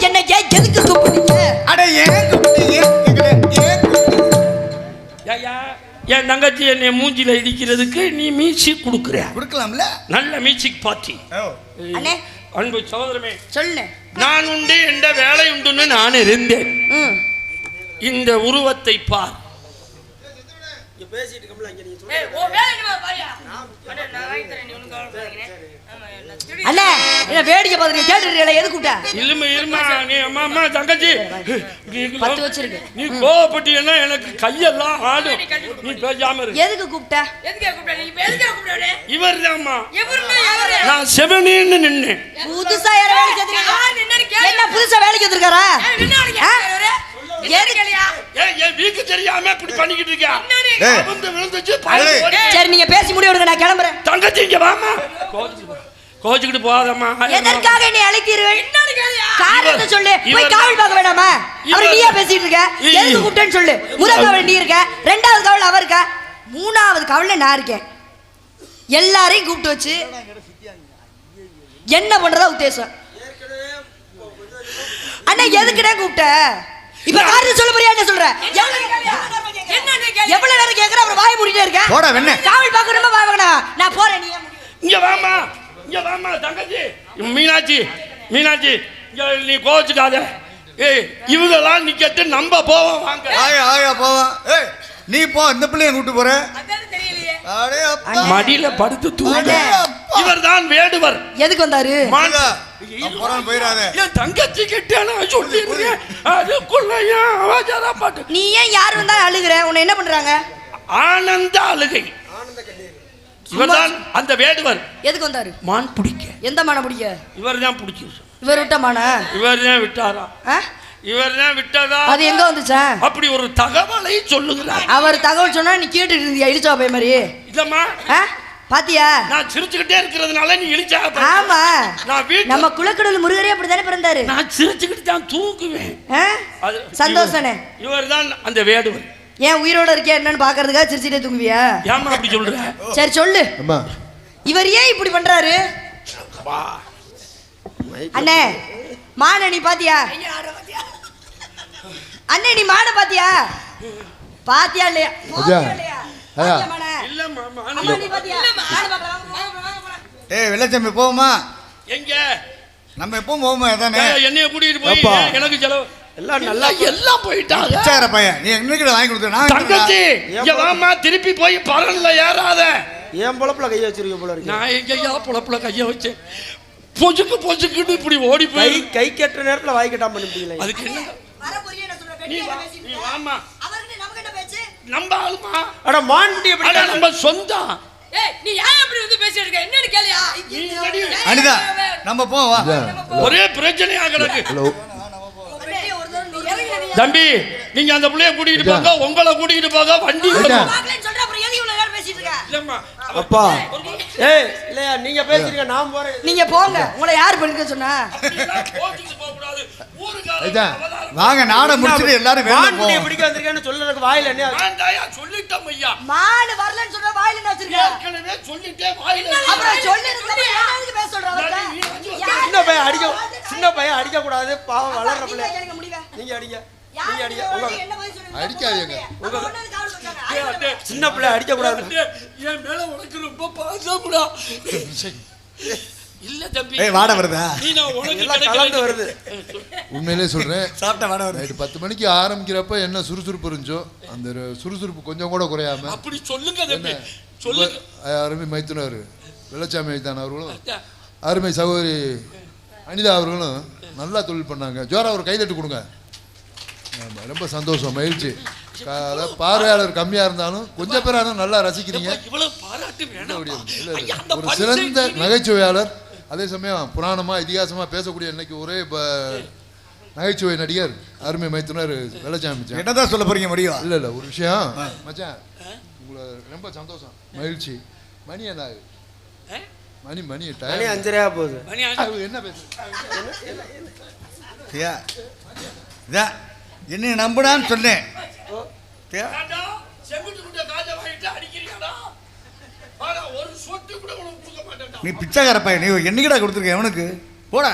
என்ன ஏன் எதுக்கு அட கூப்பிட்டீங்க என் தங்கச்சி என்னை மூஞ்சில இடிக்கிறதுக்கு நீ மியூசிக் கொடுக்குற. கொடுக்கலாம்ல? நல்ல மியூசிக் பார்ட்டி. அண்ணே. அன்பு சகோதரமே சொல்லு நான் உண்டு என்ற வேலை உண்டுன்னு நான் இருந்தேன். இந்த உருவத்தை பார். அண்ணே என்ன வேடிக்கை பார்த்துட்டு கேட்டுறீங்களா எது கூப்பிட்டா இல்லம்மா இருமா நீ அம்மா அம்மா தங்கச்சி. நீ பத்து வச்சிருக்கு. நீ கோவப்பட்டீங்கன்னா எனக்கு கையெல்லாம் ஆடும். நீ பேசாம இரு. எதுக்கு கூப்பிட்டா? இவர் நான் செவனேன்னு நின்னேன். புதுசா யார வேலைக்கு வந்திருக்கீங்க என்ன புதுசா வேலைக்கு வந்திருக்காரா? எதுக்கு. சரி நீங்க பேசி முடிவு நான் கிளம்புறேன். தங்கச்சி இங்க வாமா கோச்சுக்கிட்டு போகாதம்மா. எதற்காக என்னை அழைத்தீர்கள் காரணத்தை சொல்லு. போய் காவல் பார்க்க வேணாமா? அவர் நீயா பேசிட்டு இருக்க? எதுக்கு கூப்பிட்டேன்னு சொல்லு. முதல் காவல் நீ இருக்க. ரெண்டாவது காவல் அவர் இருக்கா. மூணாவது காவல்ல நான் இருக்கேன். எல்லாரையும் கூப்பிட்டு வச்சு என்ன பண்றதா உத்தேசம்? அண்ணா எதுக்குடா கூப்பிட்ட? இப்ப காரணம் சொல்ல போறியா? என்ன சொல்ற? எவ்வளவு எவ்வளவு நேரம் கேக்குற? அப்புறம் வாய் மூடிட்டே இருக்க. காவல் பார்க்கணுமா பார்க்கணும் நான் போறேன் நீ ஏன் முடிவு? இங்க வாமா இங்க வாமா தங்கச்சி. மீனாட்சி மீனாட்சி இங்க நீ கோச்சுக்காத ஏய் இவங்கெல்லாம் நிக்கட்டு நம்ம போவோம் வாங்க. ஆயா ஆயா போவான் ஏய் நீ போ இந்த பிள்ளைய கூட்டு போற? மடியில படுத்து தூங்க. இவர் தான் வேடுவர். எதுக்கு வந்தாரு? என் தங்கச்சி கிட்ட நான் சொல்லிடுறேன். அதுக்குள்ள ஏன் அவசர பாட்டு நீ ஏன் யார் வந்தாலும் அழுகுற? உன்னை என்ன பண்றாங்க? ஆனந்த அழுகை. இவர்தான் அந்த வேடுவர். எதுக்கு வந்தாரு? மான் பிடிக்க. எந்த மான பிடிக்க? இவர் தான் பிடிச்சி இவர் விட்ட மானா? இவர் தான் விட்டாரா? இவர் தான் விட்டதா? அது எங்க வந்துச்சா? அப்படி ஒரு தகவலை சொல்லுகிறார். அவர் தகவல் சொன்னா நீ கேட்டுட்டு இருந்தியா இடிச்சா போய் மாதிரி? இல்லம்மா. ஆ? பாத்தியா? நான் சிரிச்சுக்கிட்டே இருக்கிறதுனால நீ இழிச்சா ஆமா. நான் வீட்டு நம்ம குலக்கடல் முருகரே அப்படித்தானே பிறந்தாரு? நான் சிரிச்சுக்கிட்டு தான் தூங்குவேன். சந்தோஷனே. இவர் தான் அந்த வேடுவர். ஏன் உயிரோட இருக்கியா என்னன்னு பாக்குறதுக்காக சிரிச்சிட்டே தூங்குவியா? ஏமா அப்படி சொல்ற? சரி சொல்லு. அம்மா. இவர் ஏன் இப்படி பண்றாரு. அண்ணே மான நீ பாத்தியா? அண்ணே நீ மான பாத்தியா? பாத்தியா இல்லையா. ஏய் வெள்ளச்சம்பி போவோமா? எங்க? நம்ம எப்பவும் போவோமா அதானே? என்னைய கூட்டிட்டு போய். எனக்கு செலவு. எல்லாம் நல்லா எல்லாம் போயிட்டாங்க. பிச்சைக்கார பையன். நீ என்னைக்கு வாங்கி கொடுத்த நான் தங்கச்சி இங்க வாமா திருப்பி போய் பரன்ல ஏறாத. என் பொழப்புல கைய வச்சிருக்க போல இருக்கு. நான் எங்கய்யா புலப்புல கைய வச்சேன். பொசுக்கு பொசுக்குன்னு இப்படி ஓடி போய் கை கட்டுற நேரத்துல வாய் கட்டாம பண்ணிட்டீங்களே அதுக்கு என்ன. நீ. வாமா? நம்ம ஆளுமா? அட எப்படி அட நம்ம சொந்தம் ஏன்? அனிதா நம்ம போவோம் வா. ஐயா ஒரே பிரச்சனையா கிடக்கு ஹலோ வெட்டியா ஒரு தடவை நீ இறங்கி நீ தம்பி நீங்க அந்த புள்ளைய கூட்டிட்டு. போங்க உங்களை கூட்டிட்டு போங்க வண்டி அப்பா. ஏய் இல்லையா நீங்க பேசுறீங்க நான் போறேன். நீங்க போங்க உங்களை யார் பண்ணிக்க சொன்னா? வாங்க நாடை முடிச்சுட்டு எல்லாரும் மான்குட்டியை போவோம். பிடிக்க வந்திருக்கேன்னு சொல்றதுக்கு வாயில என்ன வேண்டாயா, சொல்லிட்டோம் ஐயா. மாடு வரலன்னு சொல்ற வாயில என்ன வச்சிருக்க? ஏற்கனவே சொல்லிட்டே வாயில அப்புறம் சொல்லி இருந்தா என்ன எதுக்கு பேச சொல்ற அவர்ட்ட? நீ வந்து யார் சின்ன பையன் அடிக்க சின்ன பையன் அடிக்க கூடாது பாவம் வளர்ற பிள்ளை. நீங்க அடிங்க. நீங்க அடிங்க இந்த உங்க? அடிக்காதீங்க. சின்ன பிள்ளை அடிக்க கூடாது என் மேல உனக்கு ரொம்ப பாசம்டா இல்ல தம்பி. ஏய் வாடை வருதா? நீ நான் உனக்கு. கலந்து வருது. உண்மையிலே சொல்றேன். சாப்பிட்ட வாடை வருது. பத்து மணிக்கு ஆரம்பிக்கிறப்ப என்ன சுறுசுறுப்பு இருந்துச்சோ அந்த சுறுசுறுப்பு கொஞ்சம் கூட குறையாம. அப்படி சொல்லுங்க தம்பி. சொல்லுங்க. அருமை மைத்துனர். வெள்ளச்சாமி மைத்தான் அவர்களும். அருமை சகோதரி அனிதா அவர்களும் நல்லா தொழில் பண்ணாங்க. ஜோரா ஒரு கைதட்டு கொடுங்க. ரொம்ப சந்தோஷம் மகிழ்ச்சி. அதாவது பார்வையாளர் கம்மியா இருந்தாலும் கொஞ்சம் பேர் ஆனால் நல்லா ரசிக்கிறீங்க. ஒரு சிறந்த நகைச்சுவையாளர் அதே சமயம் புராணமா இதிகாசமா பேசக்கூடிய இன்னைக்கு ஒரே ப- நகைச்சுவை நடிகர் அருமை மைத்துனர் வெள்ளச்சாமி என்னதான் சொல்ல போறீங்க முடியும் இல்ல இல்ல ஒரு விஷயம். மச்சான் உங்களை ரொம்ப சந்தோஷம் மகிழ்ச்சி. மணி என்ன? மணி மணி மணி டைம் அஞ்சரையா போகுது. மணி ஆச்சு. அது என்ன பேசு இதான் என்னை நம்புடான்னு சொன்னேன். நீ பிச்சைக்கார பையன். நீ என்னைக்கிடா கொடுத்துருக்க எவனுக்கு போடா.